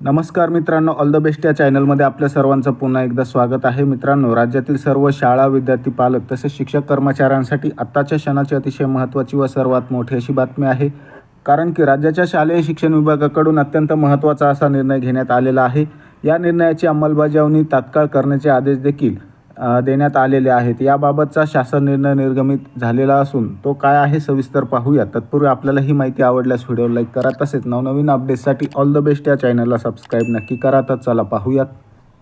नमस्कार मित्रांनो all the best या चॅनलमध्ये आपल्या सर्वांचं पुन्हा एकदा स्वागत आहे. मित्रांनो राज्यातील सर्व शाळा विद्यार्थी पालक तसेच शिक्षक कर्मचाऱ्यांसाठी आत्ताच्या क्षणाची अतिशय महत्त्वाची व सर्वात मोठी अशी बातमी आहे. कारण की राज्याच्या शालेय शिक्षण विभागाकडून अत्यंत महत्त्वाचा असा निर्णय घेण्यात आलेला आहे. या निर्णयाची अंमलबजावणी तात्काळ करण्याचे आदेश देखील देण्यात आलेले आहेत. याबाबतचा शासन निर्णय निर्गमित झालेला असून तो काय आहे सविस्तर पाहूया तत्पूर्वी आपल्याला ही माहिती आवडल्यास व्हिडिओ लाईक करा. तसेच नवनवीन अपडेट्ससाठी ऑल द बेस्ट या चॅनलला सबस्क्राईब नक्की करा. तर चला पाहूयात.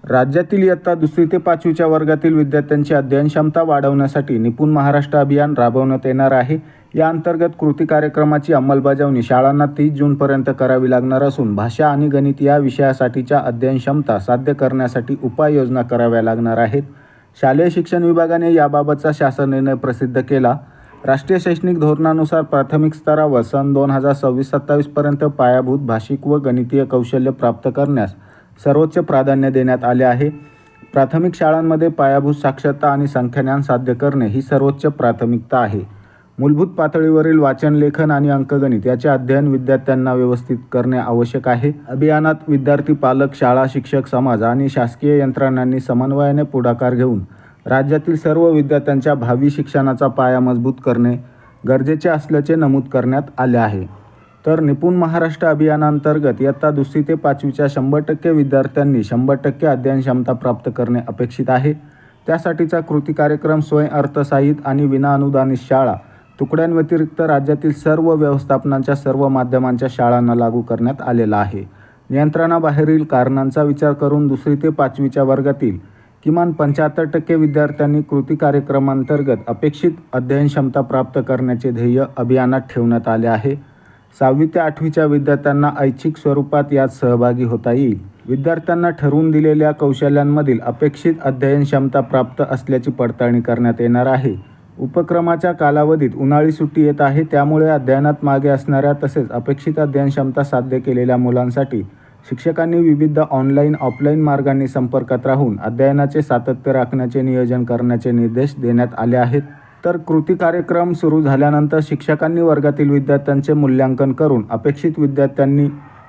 राज्यातील इयत्ता दुसरी ते पाचवीच्या वर्गातील विद्यार्थ्यांची अध्ययन क्षमता वाढवण्यासाठी निपुण महाराष्ट्र अभियान राबवण्यात येणार आहे. या अंतर्गत कृती कार्यक्रमाची अंमलबजावणी शाळांना तीस जूनपर्यंत करावी लागणार असून भाषा आणि गणित या विषयासाठीच्या अध्ययन क्षमता साध्य करण्यासाठी उपाययोजना कराव्या लागणार आहेत. शालेय शिक्षण विभागाने याबाबतचा शासन निर्णय प्रसिद्ध केला. राष्ट्रीय शैक्षणिक धोरणानुसार प्राथमिक स्तरावर सन दोन हजार सव्वीस सत्तावीसपर्यंत पायाभूत भाषिक व गणितीय कौशल्य प्राप्त करण्यास सर्वोच्च प्राधान्य देण्यात आले आहे. प्राथमिक शाळांमध्ये पायाभूत साक्षरता आणि संख्याज्ञान साध्य करणे ही सर्वोच्च प्राथमिकता आहे. मूलभूत पातळीवरील वाचन लेखन आणि अंकगणित याचे अध्ययन विद्यार्थ्यांना व्यवस्थित करणे आवश्यक आहे. अभियानात विद्यार्थी पालक शाळा शिक्षक समाज आणि शासकीय यंत्रणांनी समन्वयाने पुढाकार घेऊन राज्यातील सर्व विद्यार्थ्यांच्या भावी शिक्षणाचा पाया मजबूत करणे गरजेचे असल्याचे नमूद करण्यात आले आहे. तर निपुण महाराष्ट्र अभियानांतर्गत इयत्ता दुसरी ते पाचवीच्या शंभर टक्के विद्यार्थ्यांनी शंभर टक्के अध्ययन क्षमता प्राप्त करणे अपेक्षित आहे. त्यासाठीचा कृती कार्यक्रम स्वयं अर्थसाहित आणि विनाअनुदानित शाळा तुकड्यांव्यतिरिक्त राज्यातील सर्व व्यवस्थापनांच्या सर्व माध्यमांच्या शाळांना लागू करण्यात आलेला आहे. नियंत्रणाबाहेरील कारणांचा विचार करून दुसरी ते पाचवीच्या वर्गातील किमान पंच्याहत्तर टक्के विद्यार्थ्यांनी कृती कार्यक्रमांतर्गत अपेक्षित अध्ययन क्षमता प्राप्त करण्याचे ध्येय अभियानात ठेवण्यात आले आहे. सहावी ते आठवीच्या विद्यार्थ्यांना ऐच्छिक स्वरूपात यात सहभागी होता येईल. विद्यार्थ्यांना ठरवून दिलेल्या कौशल्यांमधील अपेक्षित अध्ययन क्षमता प्राप्त असल्याची पडताळणी करण्यात येणार आहे. उपक्रमाच्या कालावधीत उन्हाळी सुट्टी येत आहे. त्यामुळे अध्ययनात मागे असणाऱ्या तसेच अपेक्षित अध्ययन क्षमता साध्य केलेल्या मुलांसाठी शिक्षकांनी विविध ऑनलाईन ऑफलाईन मार्गांनी संपर्कात राहून अध्ययनाचे सातत्य राखण्याचे नियोजन करण्याचे निर्देश देण्यात आले आहेत. तर कृती कार्यक्रम सुरू झाल्यानंतर शिक्षकांनी वर्गातील विद्यार्थ्यांचे मूल्यांकन करून अपेक्षित विद्यार्थ्यांनी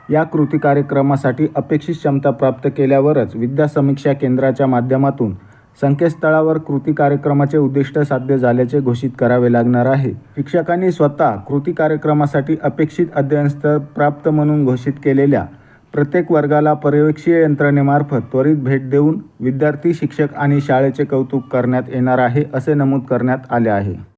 या कृती कार्यक्रमासाठी अपेक्षित क्षमता प्राप्त केल्यावरच विद्या समीक्षा केंद्राच्या माध्यमातून संकेतस्थळावर कृती कार्यक्रमाचे उद्दिष्ट साध्य झाल्याचे घोषित करावे लागणार आहे. शिक्षकांनी स्वतः कृती कार्यक्रमासाठी अपेक्षित अध्ययनस्तर प्राप्त म्हणून घोषित केलेल्या प्रत्येक वर्गाला पर्यवेक्षीय यंत्रणेमार्फत त्वरित भेट देऊन विद्यार्थी शिक्षक आणि शाळेचे कौतुक करण्यात येणार आहे असे नमूद करण्यात आले आहे.